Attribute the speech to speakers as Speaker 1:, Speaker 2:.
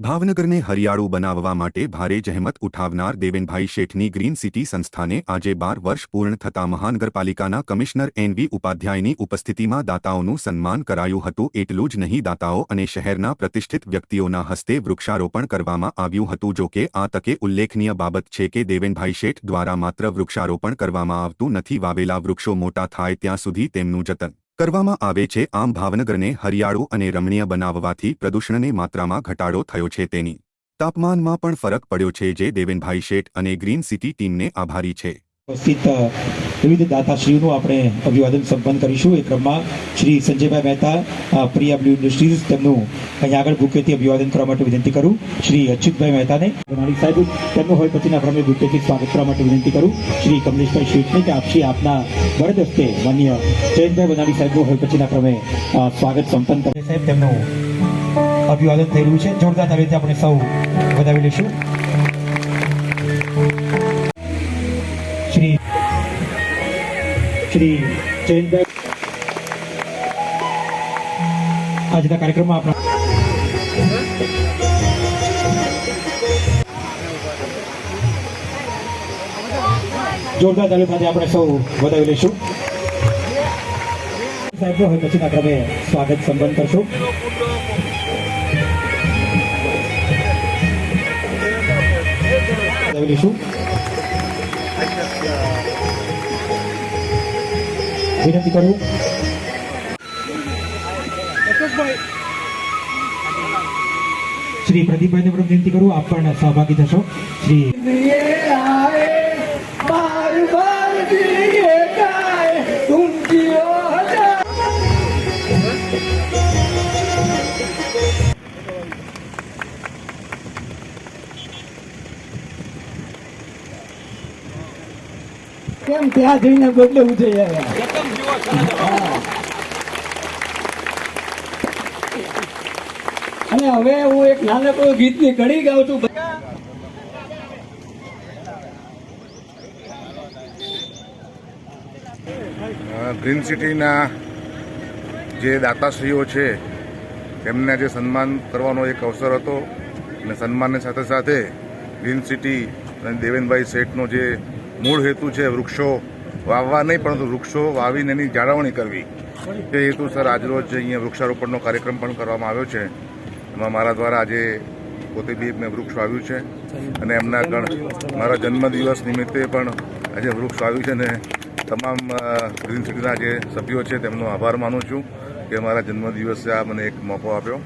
Speaker 1: ભાવનગરને હરિયાળું બનાવવા માટે ભારે જહેમત ઉઠાવનાર દેવેનભાઈ શેઠની ગ્રીન સિટી સંસ્થાને આજે બાર વર્ષ પૂર્ણ થતા મહાનગરપાલિકાના કમિશનર એનવી ઉપાધ્યાયની ઉપસ્થિતિમાં દાતાઓનું સન્માન કરાયું હતું. એટલું જ નહીં, દાતાઓ અને શહેરના પ્રતિષ્ઠિત વ્યક્તિઓના હસ્તે વૃક્ષારોપણ કરવામાં આવ્યું હતું. જો કે આ તકે ઉલ્લેખનીય બાબત છે કે દેવેનભાઈ શેઠ દ્વારા માત્ર વૃક્ષારોપણ કરવામાં આવતું નથી. વાવેલા વૃક્ષો મોટા થાય ત્યાં સુધી તેમનું જતન કરવામાં આવે છે. આમ ભાવનગરને હરિયાળું અને રમણીય બનાવવાથી પ્રદૂષણની માત્રામાં ઘટાડો થયો છે. તેની તાપમાનમાં પણ ફરક પડ્યો છે. જે દેવેનભાઈ શેઠ અને ગ્રીન સિટી ટીમને આભારી છે.
Speaker 2: અ, રીતે દાતાશ્રીનું આપણે અભિવાદન સંપન્ન કરીશું. એ ક્રમમાં શ્રી સંજયભાઈ મહેતા પ્રિયા બ્લુ ઇન્ડસ્ટ્રીઝ તેમનું અહીંયા આગળ બુકેથી અભિવાદન કરવા માટે વિનંતી કરું. શ્રી અચ્યુતભાઈ મહેતાને મારી સાહેબ તેમનું હોય પછીના ક્રમે બુકેથી સ્વાગત કરવા માટે વિનંતી કરું. શ્રી કમલેશભાઈ શેઠને કે આપશી આપના વરદ માન્ય જયંતભાઈ બનાવી સાહેબનું હોય પછીના ક્રમે સ્વાગત સંપન્ન કરે. સાહેબ તેમનું અભિવાદન થઈ રહ્યું છે. જોરદાર રીતે આપણે સૌ વધાવી લઈશું. શ્રી જયંતભાઈ આજના કાર્યક્રમમાં આપણા જોરદાર તાલીમ સાથે આપણે સૌ વધાવી લઈશું. સાહેબનો હોય પછીના ક્રમે સ્વાગત સંબંધ કરશું. વધાવી લઈશું. વિનંતી કરું. શ્રી પ્રદીપભાઈને પણ વિનંતી કરું. આપ પણ સહભાગી થશો. શ્રી
Speaker 3: કેમ ત્યાં જઈને બદલે યાર અને હવે હું એક નાનકડું ગીતની કડી ગાઉં છું.
Speaker 4: ગ્રીન સિટીના જે દાતાશ્રીઓ છે તેમને આજે સન્માન કરવાનો એક અવસર હતો. અને સન્માનની સાથે સાથે ગ્રીન સિટી અને દેવેનભાઈ શેઠનો જે મૂળ હેતુ છે વૃક્ષો વાવવા નહીં, પરંતુ વૃક્ષો વાવીને એની જાળવણી કરવી. તે હેતુસર આજરોજ અહીંયા વૃક્ષારોપણનો કાર્યક્રમ પણ કરવામાં આવ્યો છે. એમાં મારા દ્વારા આજે પોતે બી મેં વૃક્ષ વાવ્યું છે. અને એમના ગણ મારા જન્મદિવસ નિમિત્તે પણ આજે વૃક્ષ વાવ્યું છે અને તમામ ગ્રીન સિટીના જે સભ્યો છે તેમનો આભાર માનું છું કે મારા જન્મદિવસે આ મને એક મોકો આપ્યો.